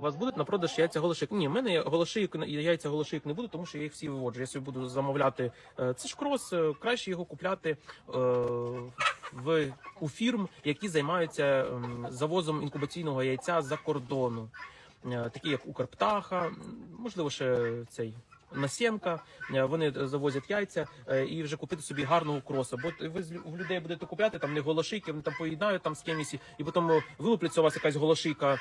У вас будуть на продаж яйця голошик? Ні, в мене голошийок, яйця голошийок не буде, тому що я їх всі виводжу. Я собі буду замовляти. е, Це ж крос, е, краще його купляти е, в у фірм, які займаються ем, завозом інкубаційного яйця за кордону, Е, такі як Укрптаха, можливо, ще цей. Насєнка, Е, вони завозять яйця і вже купити собі гарного кроса. Бо ви у людей будете купляти там не голошийки, вони там поєднають там з кимось, і потім вилупляться у вас якась голошийка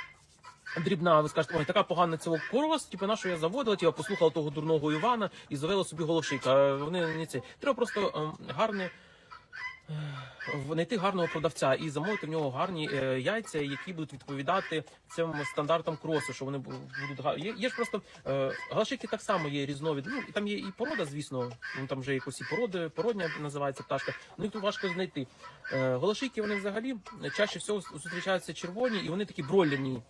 дрібна, ви скажете, ой, така погана цього корос, типу, на що я заводила, типу, послухала того дурного Івана і завела собі голошика. Вони не це. Треба просто ем, гарне. е, Знайти гарного продавця і замовити в нього гарні е, яйця, які будуть відповідати цим стандартам кросу, що вони будуть га- Є, є ж просто е, галашики так само є різновид. Ну там є і порода, звісно. Ну там вже якось і породи, породня називається пташка. Ну їх тут важко знайти. Е, голошики вони взагалі чаще всього зустрічаються червоні, і вони такі бройлерні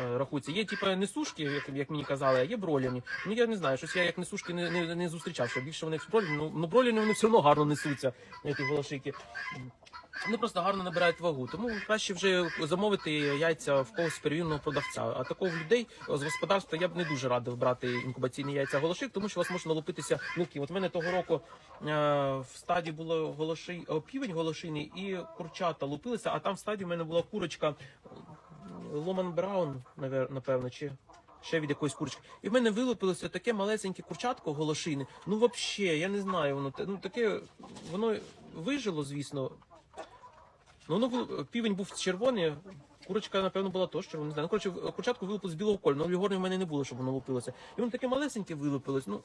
е, рахуються. Є типу несушки, як, як мені казали, а є бройлерні. Ну я не знаю, щось я як несушки не, не, не зустрічав. Що більше вони бройлерні, ну, ну бройлерні вони все одно гарно несуться. Ті голошики. Вони просто гарно набирають вагу, тому краще вже замовити яйця в когось перевірного продавця. А такого людей з господарства я б не дуже радив брати інкубаційні яйця голошик, тому що вас може налупитися мілки. От в мене того року е, в стаді було голоший е, півень голошиний і курчата лупилися, а там в стаді в мене була курочка Ломан Браун, напевно, чи. Ще від якоїсь курочки. І в мене вилупилося таке малесеньке курчатко голошине. Ну, взагалі, я не знаю, воно ну таке воно вижило, звісно. Ну, воно півень був червоний, курочка, напевно, була теж червона. Не знаю. Ну, коротше, курчатку вилупилось з білого кольору, але в в мене не було, щоб воно лупилося. І воно таке малесеньке вилупилось. Ну,